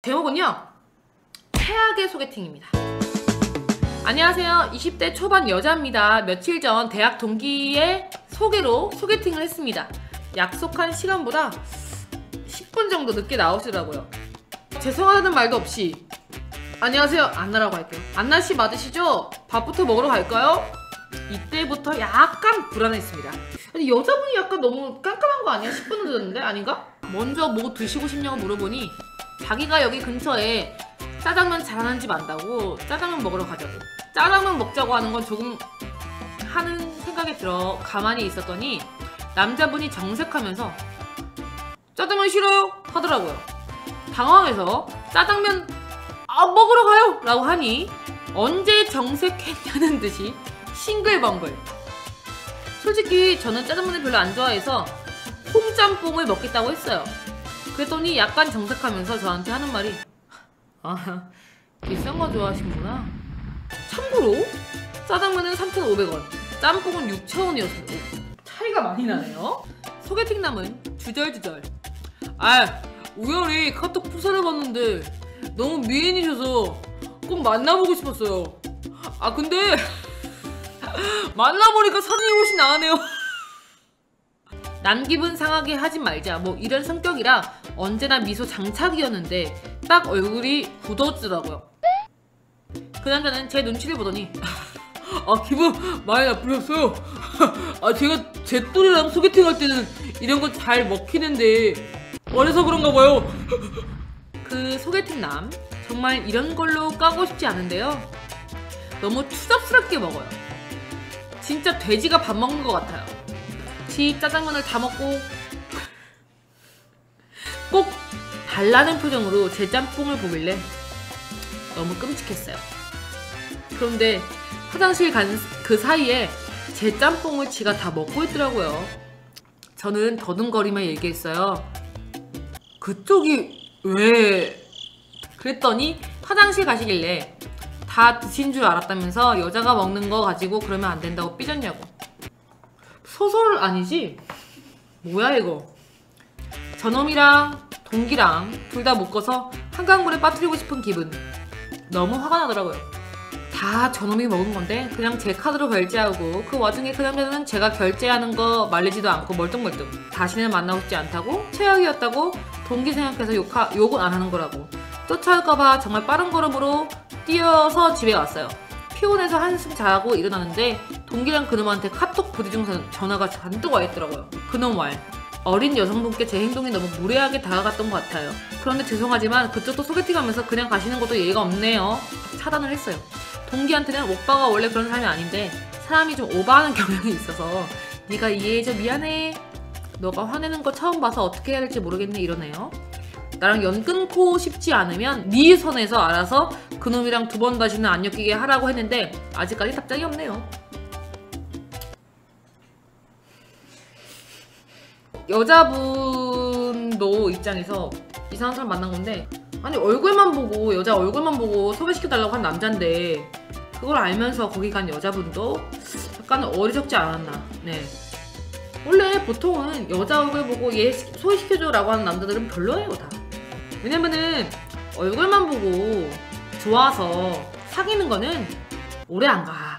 제목은요 최악의 소개팅입니다 안녕하세요 20대 초반 여자입니다 며칠 전 대학 동기의 소개로 소개팅을 했습니다 약속한 시간보다 10분 정도 늦게 나오시더라고요 죄송하다는 말도 없이 안녕하세요 안나라고 할게요 안나씨 맞으시죠? 밥부터 먹으러 갈까요? 이때부터 약간 불안했습니다 근데 여자분이 약간 너무 깜깜한 거 아니야? 10분 늦었는데? 아닌가? 먼저 뭐 드시고 싶냐고 물어보니 자기가 여기 근처에 짜장면 잘하는 집 안다고 짜장면 먹으러 가자고. 짜장면 먹자고 하는 건 조금 하는 생각이 들어. 가만히 있었더니 남자분이 정색하면서 짜장면 싫어요 하더라고요. 당황해서 짜장면 아 먹으러 가요? 라고 하니 언제 정색했냐는 듯이 싱글벙글. 솔직히 저는 짜장면을 별로 안 좋아해서 콩짬뽕을 먹겠다고 했어요 그랬더니 약간 정색하면서 저한테 하는 말이 아 비싼 거 좋아하시는구나. 참고로 짜장면은 3,500원 짬뽕은 6,000원이었어요 차이가 많이 나네요. 소개팅 남은 주절주절. 아 우연히 카톡 부사를 봤는데 너무 미인이셔서 꼭 만나보고 싶었어요. 아 근데 만나보니까 사진이 훨씬 나으네요 남 기분 상하게 하지 말자. 뭐 이런 성격이라 언제나 미소 장착이었는데 딱 얼굴이 굳어지더라고요. 그 남자는 제 눈치를 보더니 아 기분 많이 나쁘셨어요. 아 제가 제 또래랑 소개팅 할 때는 이런 거 잘 먹히는데 어려서 그런가 봐요. 그 소개팅 남 정말 이런 걸로 까고 싶지 않은데요. 너무 추잡스럽게 먹어요. 진짜 돼지가 밥 먹는 것 같아요 지 짜장면을 다 먹고 꼭 달라는 표정으로 제 짬뽕을 보길래 너무 끔찍했어요. 그런데 화장실 간 그 사이에 제 짬뽕을 지가 다 먹고 있더라고요. 저는 더듬거리며 얘기했어요. 그쪽이 왜? 그랬더니 화장실 가시길래 다 드신 줄 알았다면서 여자가 먹는 거 가지고 그러면 안 된다고 삐졌냐고. 소설 아니지? 뭐야 이거? 저놈이랑 동기랑 둘 다 묶어서 한강물에 빠뜨리고 싶은 기분. 너무 화가 나더라고요. 다 저놈이 먹은 건데 그냥 제 카드로 결제하고 그 와중에 그 남자는 제가 결제하는 거 말리지도 않고 멀뚱멀뚱 다시는 만나고 싶지 않다고 최악이었다고 동기 생각해서 욕하, 욕은 안 하는 거라고 쫓아올까봐 정말 빠른 걸음으로 뛰어서 집에 왔어요. 피곤해서 한숨 자고 일어나는데 동기랑 그놈한테 카톡 부디 중 전화가 잔뜩 와 있더라고요. 그놈 말. 어린 여성분께 제 행동이 너무 무례하게 다가갔던 것 같아요. 그런데 죄송하지만 그쪽도 소개팅 하면서 그냥 가시는 것도 예의가 없네요. 차단을 했어요. 동기한테는 오빠가 원래 그런 사람이 아닌데 사람이 좀 오버하는 경향이 있어서 네가 이해해줘 미안해. 너가 화내는 거 처음 봐서 어떻게 해야 될지 모르겠네 이러네요. 나랑 연 끊고 싶지 않으면 네 선에서 알아서 그놈이랑 두 번 다시는 안 엮이게 하라고 했는데 아직까지 답장이 없네요. 여자분도 입장에서 이상한 사람 만난 건데 아니 얼굴만 보고 여자 얼굴만 보고 소개시켜달라고 한 남잔데 그걸 알면서 거기 간 여자분도 약간 어리석지 않았나. 네. 원래 보통은 여자 얼굴 보고 얘 소개시켜줘 라고 하는 남자들은 별로예요 다 왜냐면은 얼굴만 보고 좋아서 사귀는 거는 오래 안 가.